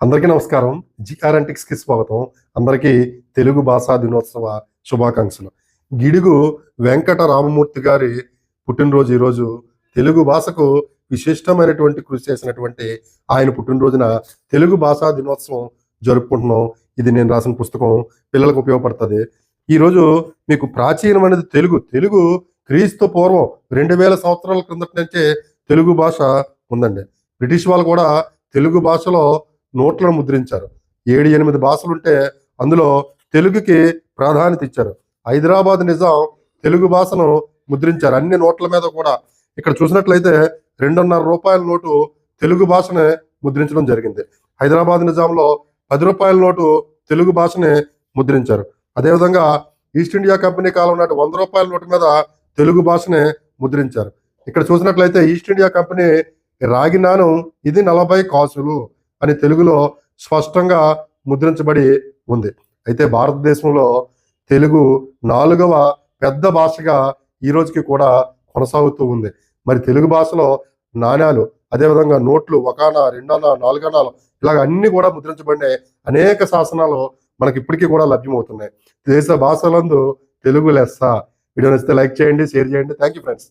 అందరికీ నమస్కారం. జిఆర్ఎంటిక్స్కి స్వాగతం. అందరికీ తెలుగు భాషా దినోత్సవ శుభాకాంక్షలు. గిడుగు వెంకట రామమూర్తి గారి పుట్టినరోజు ఈరోజు తెలుగు భాషకు విశిష్టమైనటువంటి కృషి చేసినటువంటి ఆయన పుట్టినరోజున తెలుగు భాషా దినోత్సవం జరుపుకుంటున్నాం. ఇది నేను రాసిన పుస్తకం పిల్లలకు ఉపయోగపడుతుంది. ఈరోజు మీకు ప్రాచీనమైనది తెలుగు. తెలుగు క్రీస్తు పూర్వం రెండు వేల సంవత్సరాల క్రిందటి నుంచే తెలుగు భాష ఉందండి. బ్రిటిష్ వాళ్ళు కూడా తెలుగు భాషలో నోట్లను ముద్రించారు. ఏడు ఎనిమిది భాషలు ఉంటే అందులో తెలుగుకి ప్రాధాన్యత ఇచ్చారు. హైదరాబాద్ నిజాం తెలుగు భాషను ముద్రించారు. అన్ని నోట్ల మీద కూడా. ఇక్కడ చూసినట్లయితే రెండున్నర రూపాయల నోటు తెలుగు భాషనే ముద్రించడం జరిగింది. హైదరాబాద్ నిజాంలో పది రూపాయల నోటు తెలుగు భాషనే ముద్రించారు. అదేవిధంగా ఈస్ట్ ఇండియా కంపెనీ కాలం నాటి వంద రూపాయల నోటు మీద తెలుగు భాషనే ముద్రించారు. ఇక్కడ చూసినట్లయితే ఈస్ట్ ఇండియా కంపెనీ రాగి నాణం ఇది నలభై కాసులు. అని తెలుగులో స్పష్టంగా ముద్రించబడి ఉంది. అయితే భారతదేశంలో తెలుగు నాలుగవ పెద్ద భాషగా ఈ రోజుకి కూడా కొనసాగుతూ ఉంది. మరి తెలుగు భాషలో నాణ్యాలు అదేవిధంగా నోట్లు ఒకనా రెండనా నాలుగనాలు ఇలాగ అన్ని కూడా ముద్రించబడిన అనేక శాసనాలు మనకి ఇప్పటికీ కూడా లభ్యమవుతున్నాయి. దేశ భాషలందు తెలుగు లెస్స. వీడియో నచ్చితే లైక్ చేయండి షేర్ చేయండి. Thank you friends